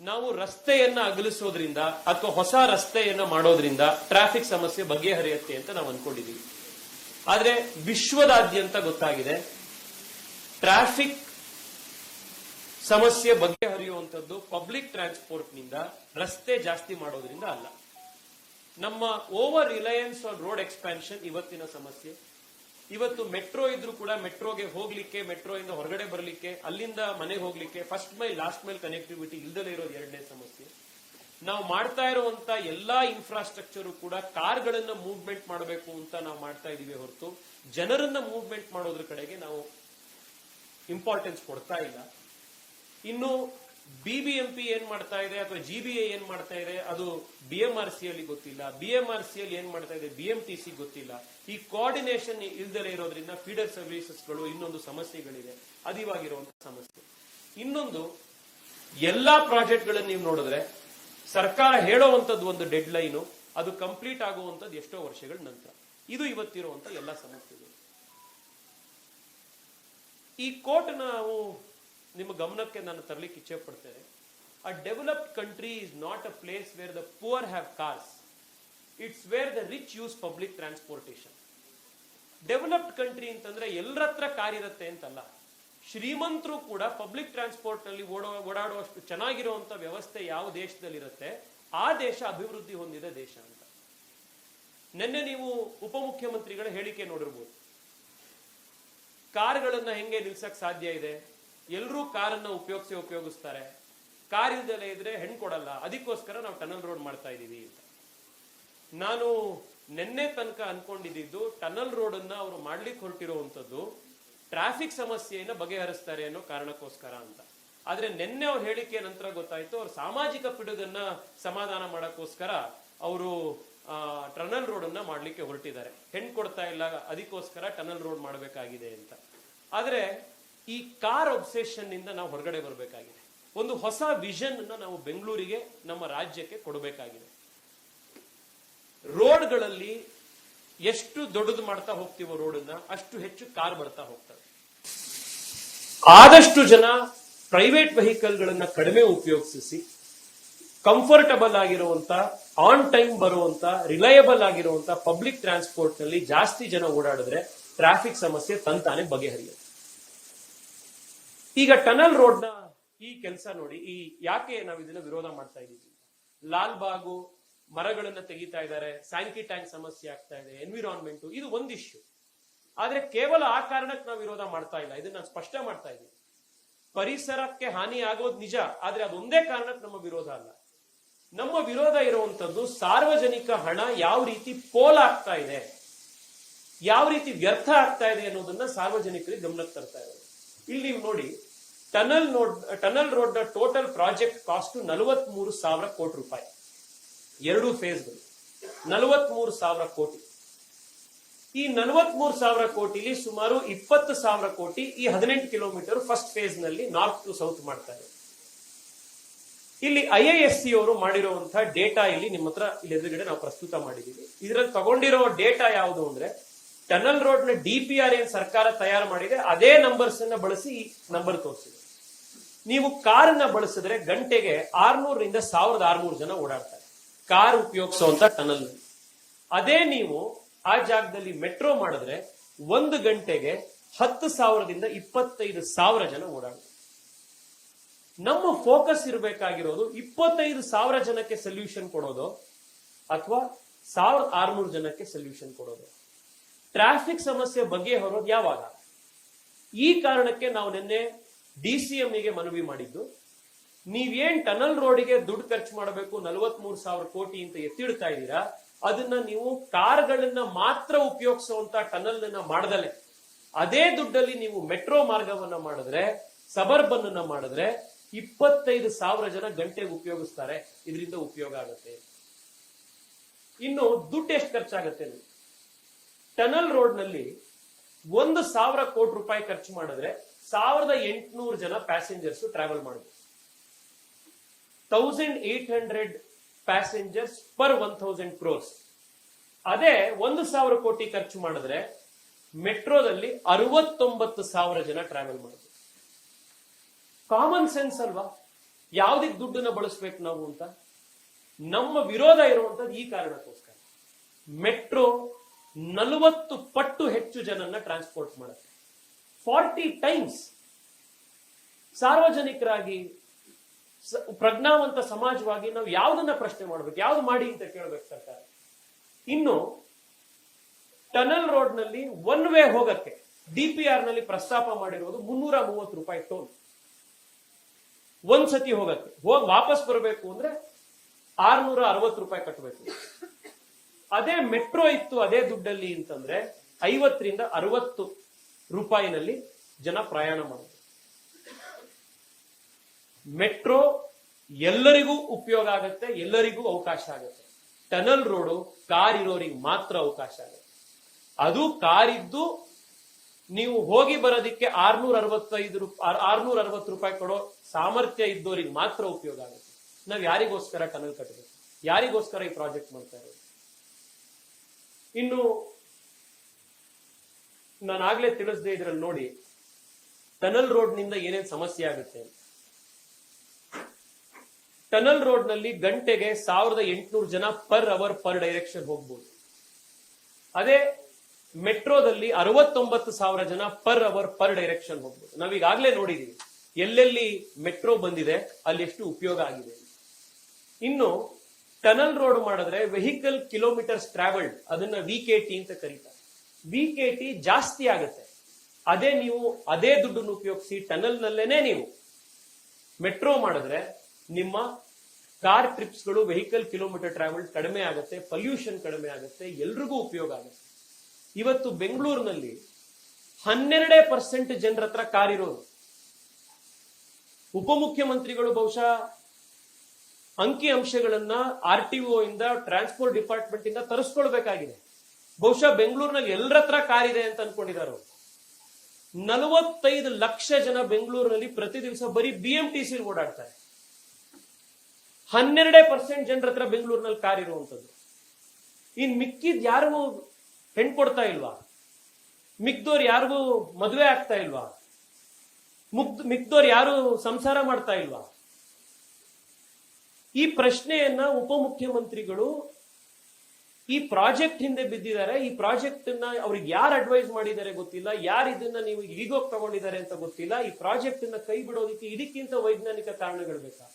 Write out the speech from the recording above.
ನಾವು ರಸ್ತೆಯನ್ನ ಅಗಲಿಸೋದ್ರಿಂದ ಅಥವಾ ಹೊಸ ರಸ್ತೆಯನ್ನ ಮಾಡೋದ್ರಿಂದ ಟ್ರಾಫಿಕ್ ಸಮಸ್ಯೆ ಬಗೆಹರಿಯುತ್ತೆ ಅಂತ ನಾವು ಅನ್ಕೊಂಡಿದೀವಿ. ಆದ್ರೆ ವಿಶ್ವದಾದ್ಯಂತ ಗೊತ್ತಾಗಿದೆ, ಟ್ರಾಫಿಕ್ ಸಮಸ್ಯೆ ಬಗೆಹರಿಯುವಂಥದ್ದು ಪಬ್ಲಿಕ್ ಟ್ರಾನ್ಸ್ಪೋರ್ಟ್ನಿಂದ ರಸ್ತೆ ಜಾಸ್ತಿ ಮಾಡೋದ್ರಿಂದ ಅಲ್ಲ. ನಮ್ಮ over reliance on road expansion ಇವತ್ತಿನ ಸಮಸ್ಯೆ. ಇವತ್ತು ಮೆಟ್ರೋ ಇದ್ರೂ ಕೂಡ ಮೆಟ್ರೋಗೆ ಹೋಗ್ಲಿಕ್ಕೆ ಮೆಟ್ರೋ ಇಂದ ಹೊರಗಡೆ ಬರಲಿಕ್ಕೆ, ಅಲ್ಲಿಂದ ಮನೆಗೆ ಹೋಗ್ಲಿಕ್ಕೆ first mile last mile connectivity ಇಲ್ದಲೇ ಇರೋದು ಎರಡನೇ ಸಮಸ್ಯೆ. ನಾವು ಮಾಡ್ತಾ ಇರುವಂತ ಎಲ್ಲಾ ಇನ್ಫ್ರಾಸ್ಟ್ರಕ್ಚರ್ ಕೂಡ ಕಾರ್ಗಳನ್ನ ಮೂವ್ಮೆಂಟ್ ಮಾಡಬೇಕು ಅಂತ ನಾವು ಮಾಡ್ತಾ ಇದೀವಿ ಹೊರತು. ಜನರನ್ನ ಮೂವ್ಮೆಂಟ್ ಮಾಡೋದ್ರ ಕಡೆಗೆ ನಾವು ಇಂಪಾರ್ಟೆನ್ಸ್ ಕೊಡ್ತಾ ಇಲ್ಲ. ಇನ್ನು ಬಿಬಿಎಂಪಿ ಏನ್ ಮಾಡ್ತಾ ಇದೆ ಅಥವಾ ಜಿಬಿಎ ಏನ್ ಮಾಡ್ತಾ ಇದೆ? ಅದು ಬಿಎಂಆರ್ಸಿ ಅಲ್ಲಿ ಗೊತ್ತಿಲ್ಲ. ಬಿಎಂಆರ್ಸಿ ಅಲ್ಲಿ ಏನ್ ಮಾಡ್ತಾ ಇದೆ? ಬಿಎಂಟಿಸಿ ಗೊತ್ತಿಲ್ಲ. ಈ ಕೋಆರ್ಡಿನೇಷನ್ ಇಲ್ದಲೇ ಇರೋದ್ರಿಂದ ಫೀಡರ್ ಸರ್ವಿಸಸ್ಗಳು ಇನ್ನೊಂದು ಸಮಸ್ಯೆಗಳಿದೆ ಅದಿವಾಗಿರುವಂತಹ ಸಮಸ್ಯೆ. ಇನ್ನೊಂದು, ಎಲ್ಲಾ ಪ್ರಾಜೆಕ್ಟ್ಗಳನ್ನು ನೀವು ನೋಡಿದ್ರೆ ಸರ್ಕಾರ ಹೇಳೋವಂಥದ್ದು ಒಂದು ಡೆಡ್ ಲೈನು ಅದು ಕಂಪ್ಲೀಟ್ ಆಗುವಂಥದ್ದು ಎಷ್ಟೋ ವರ್ಷಗಳ ನಂತರ. ಇದು ಇವತ್ತಿರುವಂತ ಎಲ್ಲ ಸಮಸ್ಯೆಗಳು. ಈ ಕೋರ್ಟ್ ನಾವು ನಿಮ್ಮ ಗಮನಕ್ಕೆ ನಾನು ತರಲಿಕ್ಕೆ ಇಚ್ಛೆ ಪಡ್ತೇನೆ a developed country is not a place where the poor have cars it's where the rich use public transportation developed country ಅಂತಂದ್ರೆ ಎಲ್ಲರ ಹತ್ರ ಕಾರ್ ಇರುತ್ತೆ ಅಂತಲ್ಲ. ಶ್ರೀಮಂತರು ಕೂಡ ಪಬ್ಲಿಕ್ ಟ್ರಾನ್ಸ್ಪೋರ್ಟ್ನಲ್ಲಿ ಓಡೋ, ಓಡಾಡುವಷ್ಟು ಚೆನ್ನಾಗಿರುವಂತ ವ್ಯವಸ್ಥೆ ಯಾವ ದೇಶದಲ್ಲಿರುತ್ತೆ, ಆ ದೇಶ ಅಭಿವೃದ್ಧಿ ಹೊಂದಿದ ದೇಶ ಅಂತ. ನಿನ್ನೆ ನೀವು ಉಪಮುಖ್ಯಮಂತ್ರಿಗಳ ಹೇಳಿಕೆ ನೋಡಿರ್ಬೋದು. ಕಾರ್ಗಳನ್ನ ಹೆಂಗೆ ನಿಲ್ಸಕ್ ಸಾಧ್ಯ ಇದೆ? ಎಲ್ಲರೂ ಕಾರನ್ನ ಉಪಯೋಗಿಸಿ ಉಪಯೋಗಿಸ್ತಾರೆ. ಕಾರ್ ಇಲ್ದಲೇ ಇದ್ರೆ ಹೆಣ್ ಕೊಡಲ್ಲ. ಅದಕ್ಕೋಸ್ಕರ ನಾವು ಟನಲ್ ರೋಡ್ ಮಾಡ್ತಾ ಇದ್ದೀವಿ ಅಂತ. ನಾನು ನಿನ್ನೆ ತನಕ ಅನ್ಕೊಂಡಿದ್ದು ಟನಲ್ ರೋಡ್ ಅನ್ನ ಅವರು ಮಾಡ್ಲಿಕ್ಕೆ ಹೊರಟಿರುವಂತದ್ದು ಟ್ರಾಫಿಕ್ ಸಮಸ್ಯೆಯನ್ನ ಬಗೆಹರಿಸ್ತಾರೆ ಅನ್ನೋ ಕಾರಣಕ್ಕೋಸ್ಕರ ಅಂತ. ಆದ್ರೆ ನಿನ್ನೆ ಅವ್ರ ಹೇಳಿಕೆ ನಂತರ ಗೊತ್ತಾಯ್ತು, ಅವ್ರ ಸಾಮಾಜಿಕ ಪಿಡುಗನ್ನ ಸಮಾಧಾನ ಮಾಡಕ್ಕೋಸ್ಕರ ಅವರು ಟನಲ್ ರೋಡ್ ಅನ್ನ ಮಾಡ್ಲಿಕ್ಕೆ ಹೊರಟಿದ್ದಾರೆ. ಹೆಣ್ ಕೊಡ್ತಾ ಇಲ್ಲ, ಅದಕ್ಕೋಸ್ಕರ ಟನಲ್ ರೋಡ್ ಮಾಡಬೇಕಾಗಿದೆ ಅಂತ. ಆದ್ರೆ ಈ ಕಾರ್ ಒಬ್ಸೆಷನ್ನಿಂದ ನಾವು ಹೊರಗಡೆ ಬರಬೇಕಾಗಿದೆ. ಒಂದು ಹೊಸ ವಿಷನ್ ಅನ್ನು ನಾವು ಬೆಂಗಳೂರಿಗೆ, ನಮ್ಮ ರಾಜ್ಯಕ್ಕೆ ಕೊಡಬೇಕಾಗಿದೆ. ರೋಡ್ಗಳಲ್ಲಿ ಎಷ್ಟು ದೊಡ್ಡದು ಮಾಡ್ತಾ ಹೋಗ್ತೀವೋ ರೋಡನ್ನ, ಅಷ್ಟು ಹೆಚ್ಚು ಕಾರ್ ಬರ್ತಾ ಹೋಗ್ತವೆ ಆದಷ್ಟು ಜನ ಪ್ರೈವೇಟ್ ವೆಹಿಕಲ್ಗಳನ್ನ ಕಡಿಮೆ ಉಪಯೋಗಿಸಿ ಕಂಫರ್ಟಬಲ್ ಆಗಿರುವಂತ ಆನ್ ಟೈಮ್ ಬರುವಂತ ರಿಲಯಬಲ್ ಆಗಿರುವಂತ ಪಬ್ಲಿಕ್ ಟ್ರಾನ್ಸ್ಪೋರ್ಟ್ನಲ್ಲಿ ಜಾಸ್ತಿ ಜನ ಓಡಾಡಿದ್ರೆ ಟ್ರಾಫಿಕ್ ಸಮಸ್ಯೆ ತಂತಾನೆ ಬಗೆಹರಿಯುತ್ತೆ. ಈಗ ಟನಲ್ ರೋಡ್ನ ಈ ಕೆಲಸ ನೋಡಿ, ಈ ಯಾಕೆ ನಾವು ಇದನ್ನ ವಿರೋಧ ಮಾಡ್ತಾ ಇದ್ದೀವಿ ಲಾಲ್ ಬಾಗು ಮರಗಳನ್ನ ತೆಗಿತಾ ಇದ್ದಾರೆ ಸ್ಯಾಂಕಿ ಟ್ಯಾಂಕ್ ಸಮಸ್ಯೆ ಆಗ್ತಾ ಇದೆ ಎನ್ವಿರಾನ್ಮೆಂಟ್ ಇದು ಒಂದು ಇಶ್ಯೂ ಆದ್ರೆ ಕೇವಲ ಆ ಕಾರಣಕ್ಕೆ ನಾವು ವಿರೋಧ ಮಾಡ್ತಾ ಇಲ್ಲ, ಇದನ್ನ ನಾನು ಸ್ಪಷ್ಟ ಮಾಡ್ತಾ ಇದ್ದೀನಿ ಪರಿಸರಕ್ಕೆ ಹಾನಿ ಆಗೋದು ನಿಜ, ಆದ್ರೆ ಅದೊಂದೇ ಕಾರಣಕ್ಕೆ ನಮ್ಮ ವಿರೋಧ ಅಲ್ಲ. ನಮ್ಮ ವಿರೋಧ ಇರುವಂತದ್ದು ಸಾರ್ವಜನಿಕ ಹಣ ಯಾವ ರೀತಿ ಪೋಲ್ ಆಗ್ತಾ ಇದೆ, ಯಾವ ರೀತಿ ವ್ಯರ್ಥ ಆಗ್ತಾ ಇದೆ ಅನ್ನೋದನ್ನ ಸಾರ್ವಜನಿಕರಿಗೆ ಗಮನಕ್ಕೆ ತರ್ತಾ ಇರೋದು ಇಲ್ಲಿ ನೀವು ನೋಡಿ, ಟನಲ್ ಟನಲ್ ರೋಡ್ನ ಟೋಟಲ್ ಪ್ರಾಜೆಕ್ಟ್ ಕಾಸ್ಟ್ ನಲವತ್ ಮೂರು ಸಾವಿರ ಕೋಟಿ ರೂಪಾಯಿ. ಎರಡು ಫೇಸ್ಗಳು ನಲವತ್ ಸಾವಿರ ಕೋಟಿ. ಈ ನಲವತ್ ಮೂರು ಸಾವಿರ ಕೋಟಿಲಿ ಸುಮಾರು ಇಪ್ಪತ್ತು ಸಾವಿರ ಕೋಟಿ ಈ ಹದಿನೆಂಟು ಕಿಲೋಮೀಟರ್ ಫಸ್ಟ್ ಫೇಸ್ನಲ್ಲಿ ನಾರ್ತ್ ಟು ಸೌತ್ ಮಾಡ್ತಾರೆ ಇಲ್ಲಿ ಐ ಸಿ ಅವರು ಮಾಡಿರುವಂತಹ ಡೇಟಾ ಇಲ್ಲಿ ನಿಮ್ಮ ಹತ್ರ ಇಲ್ಲಿ ಎದುರುಗಡೆ ನಾವು ಪ್ರಸ್ತುತ ಮಾಡಿದ್ದೀವಿ. ಇದರಲ್ಲಿ ತಗೊಂಡಿರೋ ಡೇಟಾ ಯಾವುದು ಅಂದ್ರೆ ಟನಲ್ ರೋಡ್ನ ಡಿ ಪಿ ಆರ್ ಏನ್ ಸರ್ಕಾರ ತಯಾರು ಮಾಡಿದೆ, ಅದೇ ನಂಬರ್ಸ್ ಅನ್ನ ಬಳಸಿ ನಂಬರ್ ತೋರಿಸಿದೆ. ನೀವು ಕಾರನ್ನ ಬಳಸಿದ್ರೆ ಗಂಟೆಗೆ ಆರ್ನೂರರಿಂದ ಸಾವಿರದ ಆರ್ನೂರು ಜನ ಓಡಾಡ್ತಾರೆ. ಕಾರ್ ಉಪಯೋಗಿಸುವಂತ ಟನಲ್. ಅದೇ ನೀವು ಆ ಜಾಗದಲ್ಲಿ ಮೆಟ್ರೋ ಮಾಡಿದ್ರೆ ಒಂದು ಗಂಟೆಗೆ ಹತ್ತು ಸಾವಿರದಿಂದ ಇಪ್ಪತ್ತೈದು ಸಾವಿರ ಜನ ಓಡಾಡ್ತಾರೆ. ನಮ್ಮ ಫೋಕಸ್ ಇರಬೇಕಾಗಿರೋದು ಇಪ್ಪತ್ತೈದು ಸಾವಿರ ಜನಕ್ಕೆ ಸೊಲ್ಯೂಷನ್ ಕೊಡೋದು ಅಥವಾ ಸಾವಿರದ ಆರ್ನೂರು ಜನಕ್ಕೆ ಸೊಲ್ಯೂಷನ್ ಕೊಡೋದು. ಟ್ರಾಫಿಕ್ ಸಮಸ್ಯೆ ಬಗ್ಗೆ ಹೊರೋದು ಯಾವಾಗ? ಈ ಕಾರಣಕ್ಕೆ ನಾವು ನಿನ್ನೆ ಡಿ ಸಿ ಎಂಗೆ ಮನವಿ ಮಾಡಿದ್ದು. ನೀವೇನ್ ಟನಲ್ ರೋಡಿಗೆ ದುಡ್ಡು ಖರ್ಚು ಮಾಡಬೇಕು, ನಲವತ್ಮೂರು ಸಾವಿರ ಕೋಟಿ ಅಂತ ಎತ್ತಿಡ್ತಾ ಇದ್ದೀರಾ? ಅದನ್ನ ನೀವು ಕಾರ್ಗಳನ್ನ ಮಾತ್ರ ಉಪಯೋಗಿಸುವಂತ ಟನಲ್ ಮಾಡದಲೆ. ಅದೇ ದುಡ್ಡಲ್ಲಿ ನೀವು ಮೆಟ್ರೋ ಮಾರ್ಗವನ್ನ ಮಾಡಿದ್ರೆ ಸಬರ್ಬನ್ ಅನ್ನ ಮಾಡಿದ್ರೆ ಇಪ್ಪತ್ತೈದು ಸಾವಿರ ಜನ ಗಂಟೆಗೆ ಉಪಯೋಗಿಸ್ತಾರೆ. ಇದರಿಂದ ಉಪಯೋಗ ಆಗುತ್ತೆ. ಇನ್ನು ದುಡ್ಡು ಎಷ್ಟು ಖರ್ಚಾಗತ್ತೆ ಟನಲ್ ರೋಡ್ನಲ್ಲಿ ಒಂದು ಸಾವಿರ ಕೋಟಿ ರೂಪಾಯಿ ಖರ್ಚು ಮಾಡಿದ್ರೆ ಸಾವಿರದ ಎಂಟುನೂರು ಜನ ಪ್ಯಾಸೆಂಜರ್ಸ್ ಟ್ರಾವೆಲ್ ಮಾಡಿದ್ರು thousand eight hundred passengers per one thousand crores ಅದೇ ಒಂದು ಸಾವಿರ ಕೋಟಿ ಖರ್ಚು ಮಾಡಿದ್ರೆ ಮೆಟ್ರೋದಲ್ಲಿ ಅರವತ್ತೊಂಬತ್ತು ಸಾವಿರ ಜನ ಟ್ರಾವೆಲ್ ಮಾಡಿದ್ರು ಕಾಮನ್ ಸೆನ್ಸ್ ಅಲ್ವಾ? ಯಾವ್ದಕ್ಕೆ ದುಡ್ಡನ್ನ ಬಳಸ್ಬೇಕು ನಾವು ಅಂತ? ನಮ್ಮ ವಿರೋಧ ಇರುವಂತದ್ದು ಈ ಕಾರಣಕ್ಕೋಸ್ಕರ. ಮೆಟ್ರೋ ನಲವತ್ತು ಪಟ್ಟು ಹೆಚ್ಚು ಜನನ್ನ ಟ್ರಾನ್ಸ್ಪೋರ್ಟ್ ಮಾಡುತ್ತೆ. ಫಾರ್ಟಿ ಟೈಮ್ಸ್ ಸಾರ್ವಜನಿಕರಾಗಿ ಪ್ರಜ್ಞಾವಂತ ಸಮಾಜವಾಗಿ ನಾವು ಯಾವ್ದನ್ನ ಪ್ರಶ್ನೆ ಮಾಡ್ಬೇಕು, ಯಾವ್ದು ಮಾಡಿ ಅಂತ ಕೇಳ್ಬೇಕು ಸರ್ಕಾರ. ಇನ್ನು ಟನಲ್ ರೋಡ್ನಲ್ಲಿ ಒನ್ ವೇ ಹೋಗಕ್ಕೆ ಡಿಪಿಆರ್ನಲ್ಲಿ ಪ್ರಸ್ತಾಪ ಮಾಡಿರೋದು ಮುನ್ನೂರ ಮೂವತ್ತು ರೂಪಾಯಿ ಟೋಲ್. ಒಂದ್ಸತಿ ಹೋಗಕ್ಕೆ, ಹೋಗಿ ವಾಪಸ್ ಬರಬೇಕು ಅಂದ್ರೆ ಆರ್ನೂರ ಅರವತ್ತು ರೂಪಾಯಿ ಕಟ್ಟಬೇಕು ಅದೇ ಮೆಟ್ರೋ ಇತ್ತು ಅದೇ ದುಡ್ಡಲ್ಲಿ ಅಂತಂದ್ರೆ ಐವತ್ತರಿಂದ ಅರವತ್ತು ರೂಪಾಯಿನಲ್ಲಿ ಜನ ಪ್ರಯಾಣ ಮಾಡೋದು ಮೆಟ್ರೋ ಎಲ್ಲರಿಗೂ ಉಪಯೋಗ ಆಗುತ್ತೆ, ಎಲ್ಲರಿಗೂ ಅವಕಾಶ ಆಗುತ್ತೆ. ಟನಲ್ ರೋಡು, ಕಾರ್ ಇರೋರಿಗೆ ಮಾತ್ರ ಅವಕಾಶ ಆಗುತ್ತೆ. ಅದು ಕಾರ್ ಇದ್ದು ನೀವು ಹೋಗಿ ಬರೋದಿಕ್ಕೆ ಆರ್ನೂರ ಅರವತ್ತೈದು ರೂಪಾಯಿ ಆರ್ನೂರ ಅರವತ್ತು ರೂಪಾಯಿ ಕೊಡೋ ಸಾಮರ್ಥ್ಯ ಇದ್ದವರಿಗೆ ಮಾತ್ರ ಉಪಯೋಗ ಆಗುತ್ತೆ. ನಾವು ಯಾರಿಗೋಸ್ಕರ ಟನಲ್ ಕಟ್ಟಬೇಕು ಯಾರಿಗೋಸ್ಕರ ಈ ಪ್ರಾಜೆಕ್ಟ್ ಮಾಡ್ತಾ ಇರೋದು? ಇನ್ನು ನಾನು ಆಗ್ಲೇ ತಿಳಿಸ್ದೆ ಇದ್ರಲ್ಲಿ ನೋಡಿ, ಟನಲ್ ರೋಡ್ನಿಂದ ಏನೇನ್ ಸಮಸ್ಯೆ ಆಗುತ್ತೆ. ಟನಲ್ ರೋಡ್ನಲ್ಲಿ ಗಂಟೆಗೆ ಸಾವಿರದ ಎಂಟುನೂರು ಜನ ಪರ್ ಅವರ್ ಪರ್ ಡೈರೆಕ್ಷನ್ ಹೋಗ್ಬೋದು. ಅದೇ ಮೆಟ್ರೋದಲ್ಲಿ ಅರವತ್ತೊಂಬತ್ತು ಸಾವಿರ ಜನ ಪರ್ ಅವರ್ ಪರ್ ಡೈರೆಕ್ಷನ್ ಹೋಗ್ಬೋದು. ನಾವೀಗಾಗಲೇ ನೋಡಿದೀವಿ, ಎಲ್ಲೆಲ್ಲಿ ಮೆಟ್ರೋ ಬಂದಿದೆ, ಅಲ್ಲಿ ಎಷ್ಟು ಉಪಯೋಗ ಆಗಿದೆ. ಇನ್ನು ಟನಲ್ ರೋಡ್ ಮಾಡಿದ್ರೆ ವೆಹಿಕಲ್ ಕಿಲೋಮೀಟರ್ಸ್ ಟ್ರಾವೆಲ್ಡ್ ಅದನ್ನ ವಿ ಕೆ ಟಿ ಅಂತ ಕರೀತಾರೆ. ವಿ ಕೆ ಟಿ ಜಾಸ್ತಿ ಆಗುತ್ತೆ. ಅದೇ ನೀವು ಅದೇ ದುಡ್ಡನ್ನು ಉಪಯೋಗಿಸಿ ಟನಲ್ ನಲ್ಲೇನೆ ನೀವು ಮೆಟ್ರೋ ಮಾಡಿದ್ರೆ ನಿಮ್ಮ ಕಾರ್ ಟ್ರಿಪ್ಸ್ಗಳು ವೆಹಿಕಲ್ ಕಿಲೋಮೀಟರ್ ಟ್ರಾವೆಲ್ ಕಡಿಮೆ ಆಗುತ್ತೆ, ಪೊಲ್ಯೂಷನ್ ಕಡಿಮೆ ಆಗುತ್ತೆ, ಎಲ್ರಿಗೂ ಉಪಯೋಗ ಆಗುತ್ತೆ. ಇವತ್ತು ಬೆಂಗಳೂರಿನಲ್ಲಿ ಹನ್ನೆರಡೇ ಪರ್ಸೆಂಟ್ ಜನರ ಹತ್ರ ಕಾರ್ ಇರೋದು. ಉಪಮುಖ್ಯಮಂತ್ರಿಗಳು ಬಹುಶಃ ಅಂಕಿ ಅಂಶಗಳನ್ನ ಆರ್ ಟಿ ಒ ಇಂದ ಟ್ರಾನ್ಸ್ಪೋರ್ಟ್ ಡಿಪಾರ್ಟ್ಮೆಂಟ್ ಇಂದ ತರಿಸ್ಕೊಳ್ಬೇಕಾಗಿದೆ. ಬಹುಶಃ ಬೆಂಗಳೂರಿನಲ್ಲಿ ಎಲ್ಲರ ಹತ್ರ ಕಾರ್ ಇದೆ ಅಂತ ಅನ್ಕೊಂಡಿದ್ದಾರೆ ನಲವತ್ತೈದು ಲಕ್ಷ ಜನ ಬೆಂಗಳೂರಿನಲ್ಲಿ ಪ್ರತಿ ದಿವಸ ಬರೀ ಬಿ ಎಂ ಟಿ ಸಿ ಓಡಾಡ್ತಾರೆ. ಹನ್ನೆರಡೇ ಪರ್ಸೆಂಟ್ ಜನರ ಹತ್ರ ಬೆಂಗಳೂರಿನಲ್ಲಿ ಕಾರ್ ಇರುವಂತದ್ದು ಇನ್ ಮಿಕ್ಕಿದ್ ಯಾರಿಗೂ ಹೆಣ್ ಕೊಡ್ತಾ ಇಲ್ವಾ? ಮಿಕ್ದೋರ್ ಯಾರಿಗೂ ಮದುವೆ ಆಗ್ತಾ ಇಲ್ವಾ? ಮುಗ್ದ್ ಮಿಕ್ದೋರ್ ಯಾರು ಸಂಸಾರ ಮಾಡ್ತಾ ಇಲ್ವಾ? ಈ ಪ್ರಶ್ನೆಯನ್ನ ಉಪಮುಖ್ಯಮಂತ್ರಿಗಳು ಈ ಪ್ರಾಜೆಕ್ಟ್ ಹಿಂದೆ ಬಿದ್ದಿದ್ದಾರೆ. ಈ ಪ್ರಾಜೆಕ್ಟ್ನ ಅವ್ರಿಗೆ ಯಾರು ಅಡ್ವೈಸ್ ಮಾಡಿದ್ದಾರೆ ಗೊತ್ತಿಲ್ಲ. ಯಾರು ಇದನ್ನ ನೀವು ಈಗೋಗ್ ತಗೊಂಡಿದ್ದಾರೆ ಅಂತ ಗೊತ್ತಿಲ್ಲ. ಈ ಪ್ರಾಜೆಕ್ಟ್ನ ಕೈ ಬಿಡೋದಕ್ಕೆ ಇದಕ್ಕಿಂತ ವೈಜ್ಞಾನಿಕ ಕಾರಣಗಳು ಬೇಕಾ?